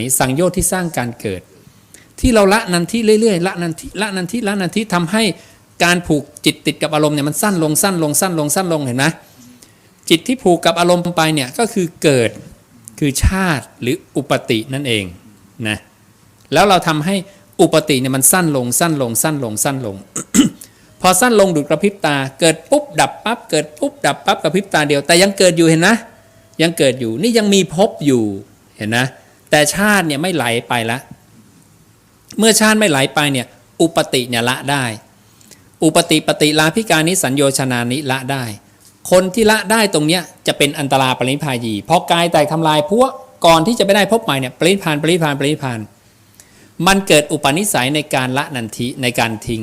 นี้สังโยชน์ที่สร้างการเกิด ที่เราละนันทิเรื่อยๆละนันทิละนันทิละนันทิทำให้การผูกจิตติดกับอารมณ์เนี่ยมันสั้นลงสั้นลงสั้นลงสั้นลงเห็นไหมจิตที่ผูกกับอารมณ์ไปเนี่ยก็คือเกิดคือชาติหรืออุปตินั่นเองนะแล้วเราทำให้อุปติเนี่ยมันสั้นลงสั้นลงสั้นลงสั้นลง พอสั้นลงดุดกระพริบตา เกิดปุ๊บดับปั๊บเกิดปุ๊บดับปั๊บกระพริบตาเดียว แต่ยังเกิดอยู่เห็นนะ ยังเกิดอยู่นี่ยังมีภพอยู่เห็นนะ แต่ชาติเนี่ยไม่ไหลไปละเมื่อชาติไม่ไหลไปเนี่ยอุปติเนี่ยละได้ อุปติปฏิลาภิการนิสัญโยชนานิละได้ คนที่ละได้ตรงเนี้ยจะเป็นอันตราปรินิพายีพราะกายแตกทำลายพวกก่อนที่จะไปได้พบใหม่เนี่ยปรินิพานปรินิพานปรินิพานมันเกิดอุปนิสัยในการละนันทิในการทิ้ง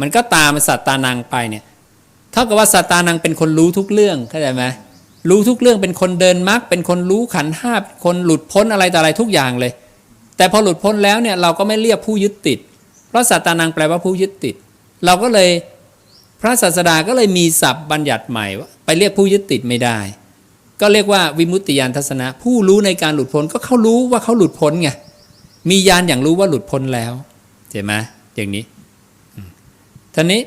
มันก็ตามสัตตานังไปเนี่ยเท่ากับว่าสัตตานังเป็นคนรู้ทุกเรื่องเข้าใจไหม รู้ทุกเรื่องเป็นคนเดินมรรคเป็นคนรู้ขันห้าคนหลุดพ้นอะไรต่ออะไรทุกอย่างเลย แต่พอหลุดพ้นแล้วเนี่ยเราก็ไม่เรียกผู้ยึดติด เพราะสัตตานังแปลว่าผู้ยึดติด เราก็เลยพระศาสดาก็เลยมีศัพท์บัญญัติใหม่ว่าไปเรียกผู้ยึดติดไม่ได้ ก็เรียกว่าวิมุตติยานทัศนะ ผู้รู้ในการหลุดพ้นก็เขารู้ว่าเขาหลุดพ้นไงมียานอย่างรู้ว่าหลุดพ้นแล้วเห็นไหมอย่างนี้ท่านี้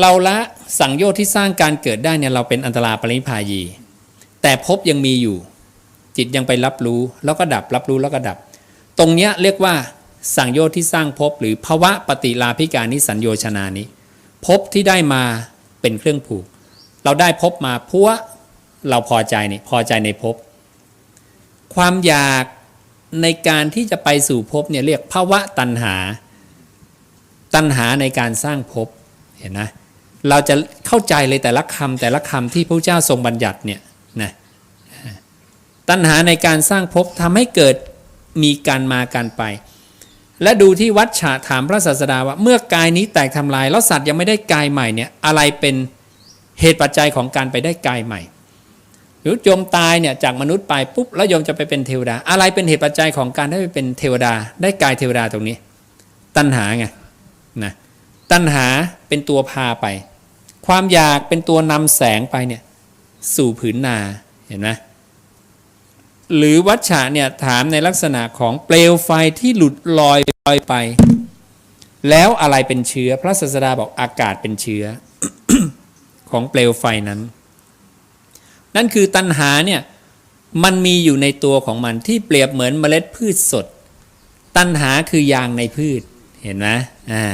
เราละสังโยชน์ที่สร้างการเกิดได้เนี่ยเราเป็นอันตราปรินิพายี แต่ภพยังมีอยู่ จิตยังไปรับรู้แล้วก็ดับรับรู้แล้วก็ดับ ตรงเนี้ยเรียกว่าสังโยชน์ที่สร้างภพหรือภวะปฏิลาภิการนิสัญโยชนานี้ภพที่ได้มาเป็นเครื่องผูก เราได้ภพมาพราะว่าเราพอใจนี่พอใจในภพความอยากในการที่จะไปสู่ภพเนี่ยเรียกภาวะตัณหา ตัณหาในการสร้างภพเห็นนะ เราจะเข้าใจเลยแต่ละคำแต่ละคำที่พระเจ้าทรงบัญญัติเนี่ยนะตัณหาในการสร้างภพทำให้เกิดมีการมาการไป และดูที่วัดฉะถามพระศาสดาว่า เมื่อกายนี้แตกทำลาย แล้วสัตว์ยังไม่ได้กายใหม่เนี่ยอะไรเป็นเหตุปัจจัยของการไปได้กายใหม่ หรือโยมตายเนี่ยจากมนุษย์ไปปุ๊บแล้วโยมจะไปเป็นเทวดา อะไรเป็นเหตุปัจจัยของการได้ไปเป็นเทวดา ได้กายเทวดาตรงนี้ ตัณหาไงนะตัณหาเป็นตัวพาไป ความอยากเป็นตัวนำแสงไปเนี่ยสู่ผืนนาเห็นไหมหรือวัชชะเนี่ยถามในลักษณะของเปลวไฟที่หลุดลอยลอยไป แล้วอะไรเป็นเชื้อ พระศาสดาบอกอากาศเป็นเชื้อ ของเปลวไฟนั้น นั่นคือตัณหาเนี่ยมันมีอยู่ในตัวของมันที่เปรียบเหมือนเมล็ดพืชสด ตัณหาคือยางในพืชเห็นไหมอ่า